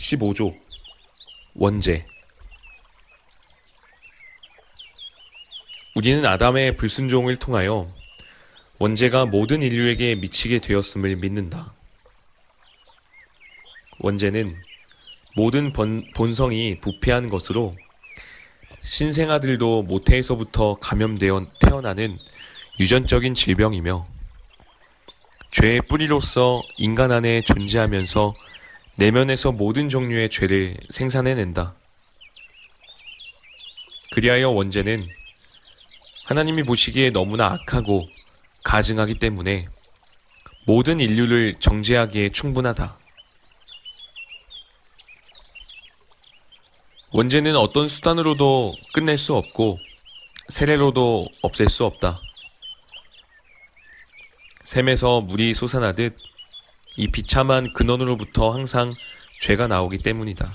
15조 원죄 우리는 아담의 불순종을 통하여 원죄가 모든 인류에게 미치게 되었음을 믿는다. 원죄는 모든 본, 본성이 부패한 것으로 신생아들도 모태에서부터 감염되어 태어나는 유전적인 질병이며 죄의 뿌리로서 인간 안에 존재하면서 내면에서 모든 종류의 죄를 생산해낸다. 그리하여 원죄는 하나님이 보시기에 너무나 악하고 가증하기 때문에 모든 인류를 정죄하기에 충분하다. 원죄는 어떤 수단으로도 끝낼 수 없고 세례로도 없앨 수 없다. 샘에서 물이 솟아나듯 이 비참한 근원으로부터 항상 죄가 나오기 때문이다.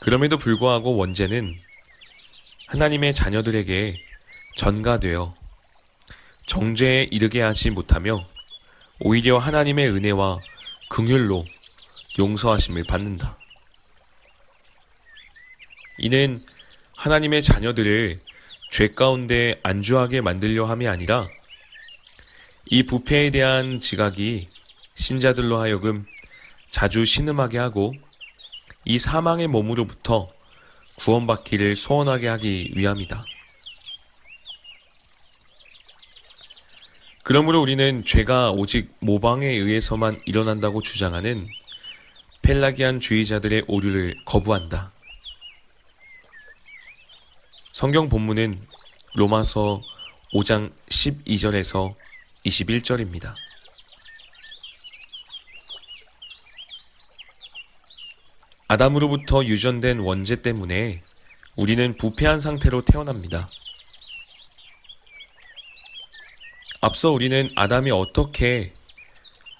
그럼에도 불구하고 원죄는 하나님의 자녀들에게 전가되어 정죄에 이르게 하지 못하며 오히려 하나님의 은혜와 긍휼로 용서하심을 받는다. 이는 하나님의 자녀들을 죄 가운데 안주하게 만들려 함이 아니라 이 부패에 대한 지각이 신자들로 하여금 자주 신음하게 하고 이 사망의 몸으로부터 구원받기를 소원하게 하기 위함이다. 그러므로 우리는 죄가 오직 모방에 의해서만 일어난다고 주장하는 펠라기안 주의자들의 오류를 거부한다. 성경 본문은 로마서 5장 12절에서 21절입니다. 아담으로부터 유전된 원죄 때문에 우리는 부패한 상태로 태어납니다. 앞서 우리는 아담이 어떻게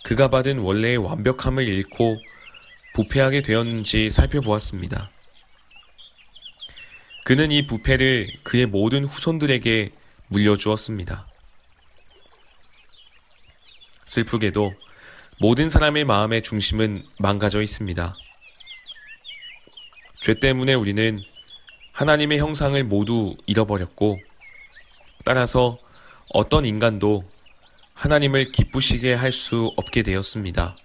그가 받은 원래의 완벽함을 잃고 부패하게 되었는지 살펴보았습니다. 그는 이 부패를 그의 모든 후손들에게 물려주었습니다. 슬프게도 모든 사람의 마음의 중심은 망가져 있습니다. 죄 때문에 우리는 하나님의 형상을 모두 잃어버렸고, 따라서 어떤 인간도 하나님을 기쁘시게 할 수 없게 되었습니다.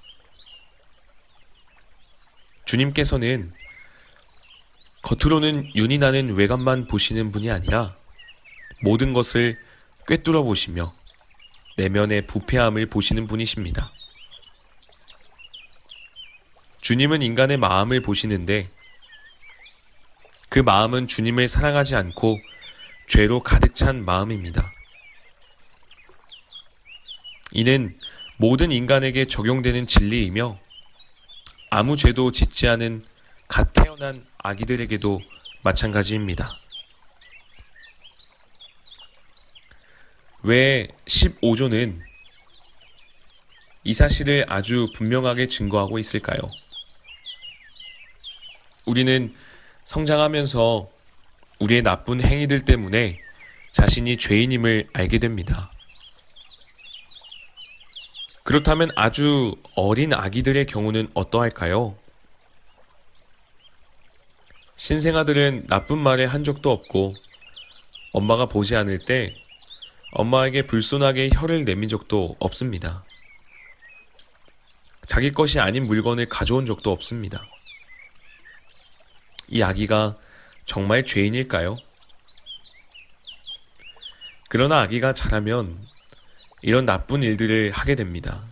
주님께서는 겉으로는 윤이 나는 외관만 보시는 분이 아니라 모든 것을 꿰뚫어 보시며 내면의 부패함을 보시는 분이십니다. 주님은 인간의 마음을 보시는데 그 마음은 주님을 사랑하지 않고 죄로 가득 찬 마음입니다. 이는 모든 인간에게 적용되는 진리이며 아무 죄도 짓지 않은 갓 태어난 아기들에게도 마찬가지입니다. 왜 15조는 이 사실을 아주 분명하게 증거하고 있을까요? 우리는 성장하면서 우리의 나쁜 행위들 때문에 자신이 죄인임을 알게 됩니다. 그렇다면 아주 어린 아기들의 경우는 어떠할까요? 신생아들은 나쁜 말을 한 적도 없고 엄마가 보지 않을 때 엄마에게 불손하게 혀를 내민 적도 없습니다. 자기 것이 아닌 물건을 가져온 적도 없습니다. 이 아기가 정말 죄인일까요? 그러나 아기가 자라면 이런 나쁜 일들을 하게 됩니다.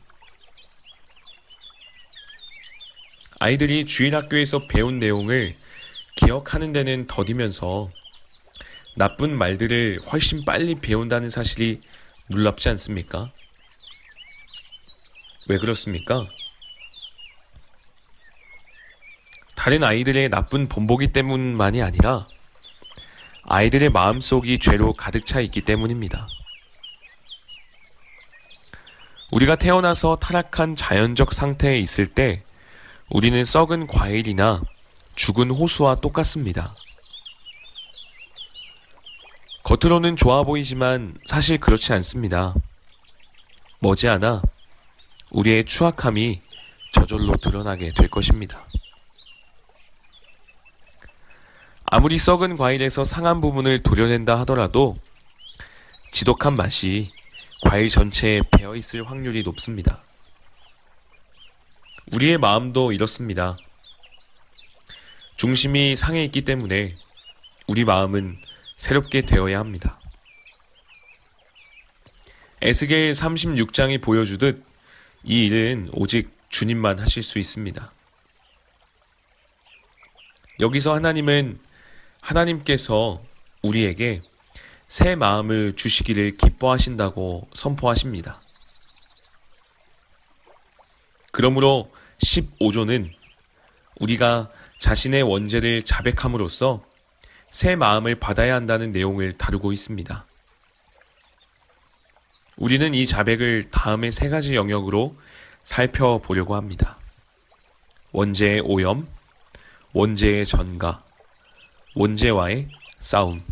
아이들이 주일 학교에서 배운 내용을 기억하는 데는 더디면서 나쁜 말들을 훨씬 빨리 배운다는 사실이 놀랍지 않습니까? 왜 그렇습니까? 다른 아이들의 나쁜 본보기 때문만이 아니라 아이들의 마음속이 죄로 가득 차 있기 때문입니다. 우리가 태어나서 타락한 자연적 상태에 있을 때 우리는 썩은 과일이나 죽은 호수와 똑같습니다. 겉으로는 좋아 보이지만 사실 그렇지 않습니다. 머지않아 우리의 추악함이 저 저절로 드러나게 될 것입니다. 아무리 썩은 과일에서 상한 부분을 도려낸다 하더라도 지독한 맛이 과일 전체에 배어 있을 확률이 높습니다. 우리의 마음도 이렇습니다. 중심이 상해 있기 때문에 우리 마음은 새롭게 되어야 합니다. 에스겔 36장이 보여주듯 이 일은 오직 주님만 하실 수 있습니다. 여기서 하나님은 하나님께서 우리에게 새 마음을 주시기를 기뻐하신다고 선포하십니다. 그러므로 15조는 우리가 자신의 원죄를 자백함으로써 새 마음을 받아야 한다는 내용을 다루고 있습니다. 우리는 이 자백을 다음의 세 가지 영역으로 살펴보려고 합니다. 원죄의 오염, 원죄의 전가, 원죄와의 싸움.